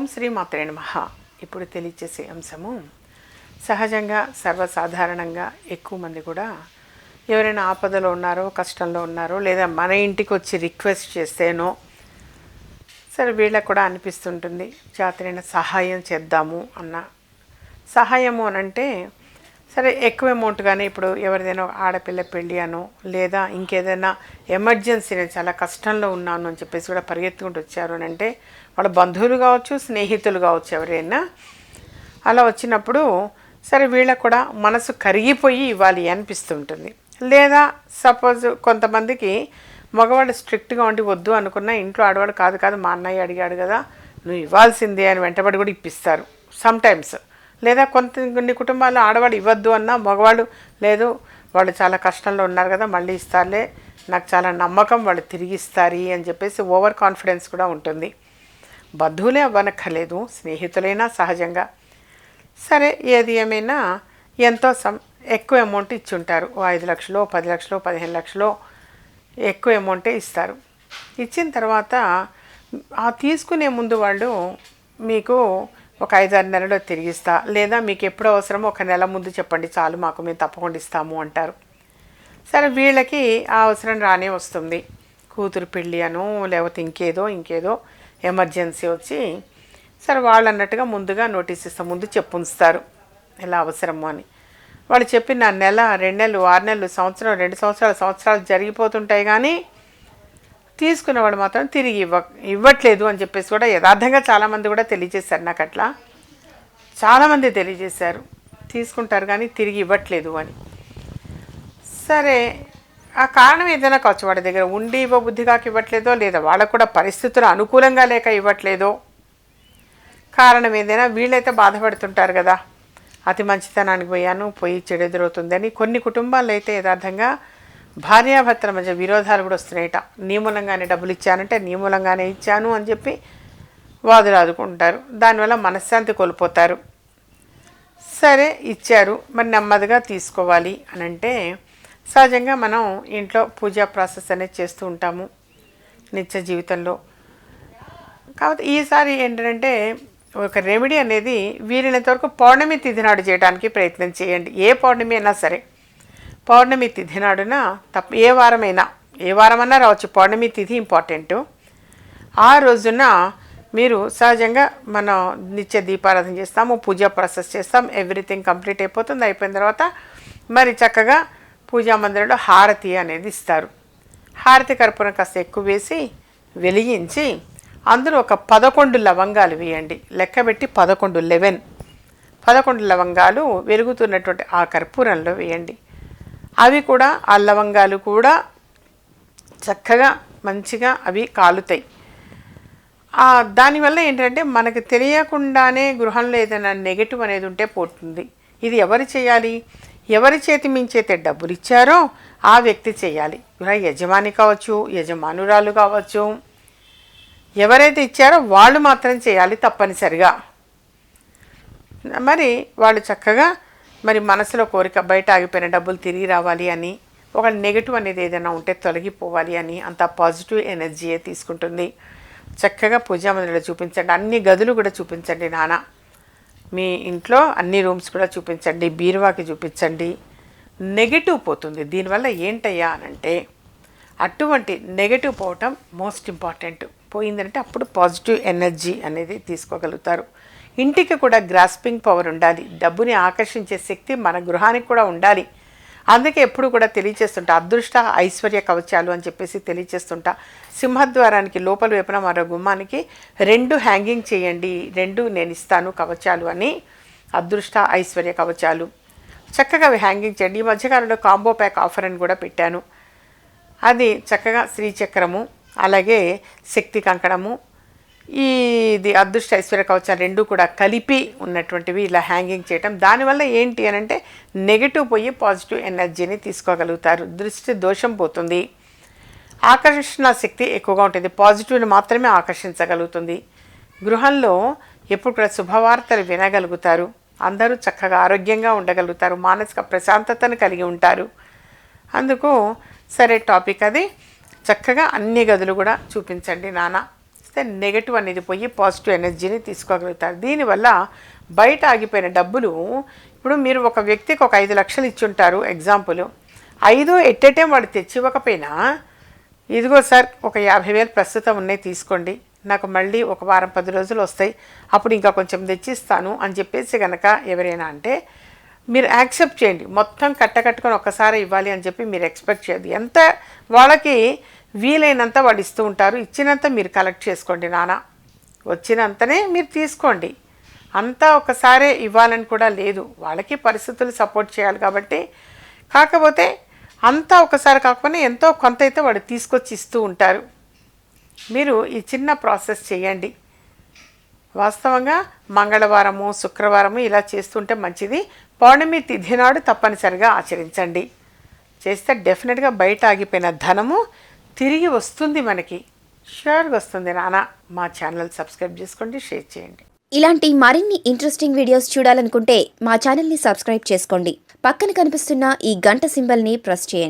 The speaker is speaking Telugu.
ఓం శ్రీ మాత్రే నమః. ఇప్పుడు తెలియచేసే అంశము సహజంగా సర్వసాధారణంగా ఎక్కువ మంది కూడా ఎవరైనా ఆపదలో ఉన్నారో కష్టంలో ఉన్నారో లేదా మన ఇంటికి వచ్చి రిక్వెస్ట్ చేస్తేనో సరే వీళ్ళకు కూడా అనిపిస్తుంటుంది జాతరైన సహాయం చేద్దాము అన్న. సహాయము అని అంటే సరే ఎక్కువ అమౌంట్ కానీ ఇప్పుడు ఎవరిదైనా ఆడపిల్ల పెళ్ళి అనో లేదా ఇంకేదైనా ఎమర్జెన్సీ నేను చాలా కష్టంలో ఉన్నాను అని చెప్పేసి కూడా పరిగెత్తుకుంటూ వచ్చారు అని అంటే వాళ్ళ బంధువులు కావచ్చు స్నేహితులు కావచ్చు ఎవరైనా అలా వచ్చినప్పుడు సరే వీళ్ళకు కూడా మనసు కరిగిపోయి ఇవ్వాలి అనిపిస్తుంటుంది. లేదా సపోజ్ కొంతమందికి మగవాడు స్ట్రిక్ట్గా ఉండి వద్దు అనుకున్న ఇంట్లో ఆడవాడు కాదు కాదు మా అన్నయ్య అడిగాడు కదా నువ్వు ఇవ్వాల్సిందే అని వెంటబడి కూడా ఇప్పిస్తారు. సమ్టైమ్స్ లేదా కొంత కొన్ని కుటుంబాల్లో ఆడవాడు ఇవ్వద్దు అన్నా మగవాడు లేదు వాళ్ళు చాలా కష్టంలో ఉన్నారు కదా మళ్ళీ ఇస్తారులే నాకు చాలా నమ్మకం వాళ్ళు తిరిగి ఇస్తారు అని చెప్పేసి ఓవర్ కాన్ఫిడెన్స్ కూడా ఉంటుంది. బంధువులే అవ్వనక్కర్లేదు స్నేహితులైనా సహజంగా. సరే ఏది ఏమైనా ఎంతో సమ్ ఎక్కువ అమౌంట్ ఇచ్చుంటారు. ఓ ఐదు లక్షలు పది లక్షలు పదిహేను లక్షలు ఎక్కువ అమౌంటే ఇస్తారు. ఇచ్చిన తర్వాత ఆ తీసుకునే ముందు వాళ్ళు మీకు ఒక ఐదు ఆరు నెలలో తిరిగిస్తా. లేదా మీకు ఎప్పుడు అవసరమో ఒక నెల ముందు చెప్పండి చాలు మాకు మేము తప్పకుండా ఇస్తాము అంటారు. సరే వీళ్ళకి ఆ అవసరం రానే వస్తుంది. కూతురు పెళ్ళి అను లేకపోతే ఇంకేదో ఇంకేదో ఎమర్జెన్సీ వచ్చి సరే వాళ్ళు అన్నట్టుగా ముందుగా నోటీస్ ఇస్తాం ముందు చెప్పు ఉంచుతారు ఇలా అవసరము అని. వాళ్ళు చెప్పిన నెల రెండు నెలలు ఆరు నెలలు సంవత్సరం రెండు సంవత్సరాలు సంవత్సరాలు జరిగిపోతుంటాయి కానీ తీసుకున్నవాడు మాత్రం తిరిగి ఇవ్వ ఇవ్వట్లేదు అని చెప్పేసి కూడా యథార్థంగా చాలామంది కూడా తెలియజేశారు నాకు అట్లా. చాలామంది తెలియజేశారు. తీసుకుంటారు కానీ తిరిగి ఇవ్వట్లేదు అని. సరే ఆ కారణం ఏదైనా కావచ్చు వాడి దగ్గర. ఉండి ఇవ్వ బుద్ధిగాకి ఇవ్వట్లేదో లేదా వాళ్ళకు కూడా పరిస్థితులు అనుకూలంగా లేక ఇవ్వట్లేదో. కారణం ఏదైనా వీళ్ళైతే బాధపడుతుంటారు కదా. అతి మంచితనానికి పోయాను పోయి చెడు ఎదురవుతుందని కొన్ని కుటుంబాలు అయితే యథార్థంగా భార్యాభర్తల మధ్య విరోధాలు కూడా వస్తున్నాయట. నీ మూలంగానే డబ్బులు ఇచ్చానంటే నీ మూలంగానే ఇచ్చాను అని చెప్పి వాదులాదుకుంటారు దానివల్ల మనశ్శాంతి కోల్పోతారు. సరే ఇచ్చారు. మరి నెమ్మదిగా తీసుకోవాలి అని అంటే సహజంగా మనం ఇంట్లో పూజా ప్రాసెస్ అనేది చేస్తూ ఉంటాము నిత్య జీవితంలో. కాబట్టి ఈసారి ఏంటంటే ఒక రెమెడీ అనేది వీలైనంత వరకు పౌర్ణమి తిథి నాడు చేయడానికి ప్రయత్నం చేయండి. ఏ పౌర్ణమి అయినా సరే. పౌర్ణమి తిథి నాడున తప్ప ఏ వారమైనా ఏ వారమన్నా రావచ్చు. పౌర్ణమి తిథి ఇంపార్టెంట్. ఆ రోజున మీరు సహజంగా మనం నిత్య దీపారాధన చేస్తాము పూజా ప్రాసెస్ చేస్తాం ఎవ్రీథింగ్ కంప్లీట్ అయిపోతుంది అయిపోయిన తర్వాత మరి చక్కగా పూజా మందిరంలో హారతి అనేది ఇస్తారు. హారతి కర్పూరం కాస్త ఎక్కువ వేసి వెలిగించి అందులో ఒక పదకొండు లవంగాలు వేయండి. లెక్కబెట్టి పదకొండు లెవెన్. పదకొండు లవంగాలు వెలుగుతున్నటువంటి ఆ కర్పూరంలో వేయండి. అవి కూడా ఆ లవంగాలు కూడా చక్కగా మంచిగా అవి కాలుతాయి. దానివల్ల ఏంటంటే మనకు తెలియకుండానే గృహంలో ఏదైనా నెగటివ్ అనేది ఉంటే పోతుంది. ఇది ఎవరు చేయాలి? ఎవరి చేతి మించైతే డబ్బులు ఇచ్చారో ఆ వ్యక్తి చేయాలి. గృహ యజమాని కావచ్చు యజమానురాలు కావచ్చు ఎవరైతే ఇచ్చారో వాళ్ళు మాత్రం చేయాలి తప్పనిసరిగా. మరి వాళ్ళు చక్కగా మరి మనసులో కోరిక బయట ఆగిపోయిన డబ్బులు తిరిగి రావాలి అని ఒక నెగిటివ్ అనేది ఏదైనా ఉంటే తొలగిపోవాలి అని అంత పాజిటివ్ ఎనర్జీయే తీసుకుంటుంది. చక్కగా పూజా మందిరంలో చూపించండి. అన్ని గదులు కూడా చూపించండి నాన్న. మీ ఇంట్లో అన్ని రూమ్స్ కూడా చూపించండి. బీరువాకి చూపించండి. నెగిటివ్ పోతుంది. దీనివల్ల ఏంటయ్యా అనంటే అటువంటి నెగటివ్ పోవటం మోస్ట్ ఇంపార్టెంట్ పోయిందంటే అప్పుడు పాజిటివ్ ఎనర్జీ అనేది తీసుకోగలుగుతారు. ఇంటికి కూడా గ్రాస్పింగ్ పవర్ ఉండాలి. డబ్బుని ఆకర్షించే శక్తి మన గృహానికి కూడా ఉండాలి. అందుకే ఎప్పుడు కూడా తెలియచేస్తుంటా అదృష్ట ఐశ్వర్య కవచాలు అని చెప్పేసి తెలియచేస్తుంటా. సింహద్వారానికి లోపల వైపున మరో గుమ్మానికి రెండు హ్యాంగింగ్ చేయండి రెండు నేను ఇస్తాను కవచాలు అని అదృష్ట ఐశ్వర్య కవచాలు. చక్కగా అవి హ్యాంగింగ్ చేయండి. ఈ మధ్యకాలంలో కాంబో ప్యాక్ ఆఫర్ అని కూడా పెట్టాను. అది చక్కగా శ్రీచక్రము అలాగే శక్తి కంకణము ఈ ఇది అదృష్ట ఐశ్వర్య కవచం రెండు కూడా కలిపి ఉన్నటువంటివి ఇలా హ్యాంగింగ్ చేయటం. దానివల్ల ఏంటి అని అంటే నెగిటివ్ పోయి పాజిటివ్ ఎనర్జీని తీసుకోగలుగుతారు. దృష్టి దోషం పోతుంది. ఆకర్షణ శక్తి ఎక్కువగా ఉంటుంది. పాజిటివ్ని మాత్రమే ఆకర్షించగలుగుతుంది. గృహంలో ఎప్పుడు కూడా శుభవార్తలు వినగలుగుతారు. అందరూ చక్కగా ఆరోగ్యంగా ఉండగలుగుతారు. మానసిక ప్రశాంతతను కలిగి ఉంటారు. అందుకు సరే టాపిక్ అది. చక్కగా అన్ని గదులు కూడా చూపించండి నాన్న. ఇస్తే నెగటివ్ అనేది పోయి పాజిటివ్ ఎనర్జీని తీసుకోగలుగుతారు. దీనివల్ల బయట ఆగిపోయిన డబ్బులు ఇప్పుడు మీరు ఒక వ్యక్తికి ఒక ఐదు లక్షలు ఇచ్చుంటారు ఎగ్జాంపుల్ ఐదు ఎట్ ఏ టైం వాడు తెచ్చి ఇవ్వకపోయినా ఇదిగో సార్ ఒక యాభై వేలు ప్రస్తుతం ఉన్నాయి తీసుకోండి. నాకు మళ్ళీ ఒక వారం పది రోజులు వస్తాయి అప్పుడు ఇంకా కొంచెం తెచ్చిస్తాను అని చెప్పేసి కనుక ఎవరైనా అంటే మీరు యాక్సెప్ట్ చేయండి. మొత్తం కట్టకట్టుకొని ఒక్కసారి ఇవ్వాలి అని చెప్పి మీరు ఎక్స్పెక్ట్ చేయదు ఎంత వాళ్ళకి వీలైనంత వాళ్ళు ఇస్తూ ఉంటారు. ఇచ్చినంత మీరు కలెక్ట్ చేసుకోండి నాన్న. వచ్చినంతనే మీరు తీసుకోండి. అంతా ఒకసారే ఇవ్వాలని కూడా లేదు. వాళ్ళకి పరిస్థితులు సపోర్ట్ చేయాలి కాబట్టి. కాకపోతే అంతా ఒకసారి కాకపోయినా ఎంతో కొంత అయితే వాడు తీసుకొచ్చి ఇస్తూ ఉంటారు. మీరు ఈ చిన్న ప్రాసెస్ చేయండి. వాస్తవంగా మంగళవారము శుక్రవారము ఇలా చేస్తుంటే మంచిది. పౌర్ణమి తిథి నాడు తప్పనిసరిగా ఆచరించండి. చేస్తే డెఫినెట్గా బయట ఆగిపోయిన ధనము తిరిగి వస్తుంది మనకి. షూర్గా వస్తుంది నాన్న. మా ఛానల్ సబ్స్క్రైబ్ చేసుకోండి షేర్ చేయండి. ఇలాంటి మరిన్ని ఇంట్రెస్టింగ్ వీడియోస్ చూడాలనుకుంటే మా ఛానల్ని సబ్స్క్రైబ్ చేసుకోండి. పక్కన కనిపిస్తున్న ఈ గంట సింబల్ని ప్రెస్ చేయండి.